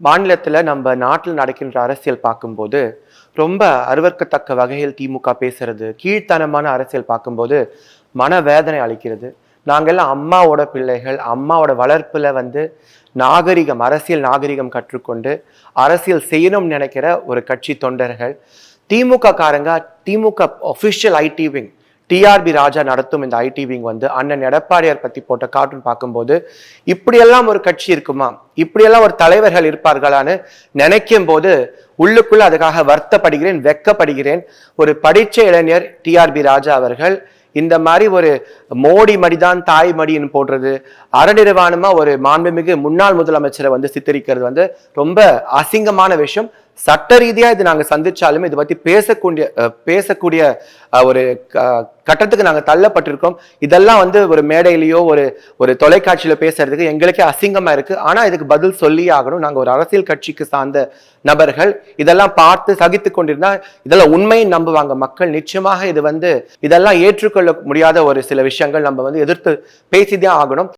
மாநிலத்தில் நம்ம நாட்டில் நடக்கின்ற அரசியல் பார்க்கும்போது ரொம்ப அருவர்க்கத்தக்க வகையில் திமுக பேசுறது கீழ்த்தனமான அரசியல் பார்க்கும்போது மனவேதனை அளிக்கிறது. நாங்கள்லாம் அம்மாவோட பிள்ளைகள் அம்மாவோட வளர்ப்பில் வந்து நாகரிகம் அரசியல் நாகரிகம் கற்றுக்கொண்டு அரசியல் செய்யணும்னு நினைக்கிற ஒரு கட்சி தொண்டர்கள். திமுக காரங்க DMK official IT wing TRB Raja நடத்தும் இந்த ஐடி விங் வந்து அண்ணன் எடப்பாடியார் பத்தி போட்ட கார்ட்டூன் பார்க்கும்போது இப்படியெல்லாம் ஒரு கட்சி இருக்குமா? இப்படியெல்லாம் ஒரு தலைவர்கள் இருப்பார்களான்னு நினைக்கும் போது உள்ளுக்குள்ள அதுக்காக வருத்தப்படுகிறேன் வெக்கப்படுகிறேன். ஒரு படித்த இளைஞர் டிஆர்பி ராஜா அவர்கள் இந்த மாதிரி ஒரு மோடி மடிதான் தாய் மடின்னு போடுறது அறநிர்வாணமா ஒரு மாண்புமிகு முன்னாள் முதலமைச்சரை வந்து சித்தரிக்கிறது வந்து ரொம்ப அசிங்கமான விஷயம். சட்ட ரீதியா இது நாங்க சந்திச்சாலும் இதை பத்தி பேசக்கூடிய பேசக்கூடிய ஒரு க- கட்டத்துக்கு நாங்க தள்ளப்பட்டிருக்கோம். இதெல்லாம் வந்து ஒரு மேடையிலயோ ஒரு ஒரு தொலைக்காட்சியில பேசுறதுக்கு எங்களுக்கே அசிங்கமா இருக்கு. ஆனா இதுக்கு பதில் சொல்லியே ஆகணும். நாங்க ஒரு அரசியல் கட்சிக்கு சார்ந்த நபர்கள். இதெல்லாம் பார்த்து சகித்து கொண்டிருந்தா இதெல்லாம் உண்மையை நம்புவாங்க மக்கள். நிச்சயமாக இது வந்து இதெல்லாம் ஏற்றுக்கொள்ள முடியாத ஒரு சில விஷயங்கள் நம்ம வந்து எதிர்த்து பேசிதான் ஆகணும்.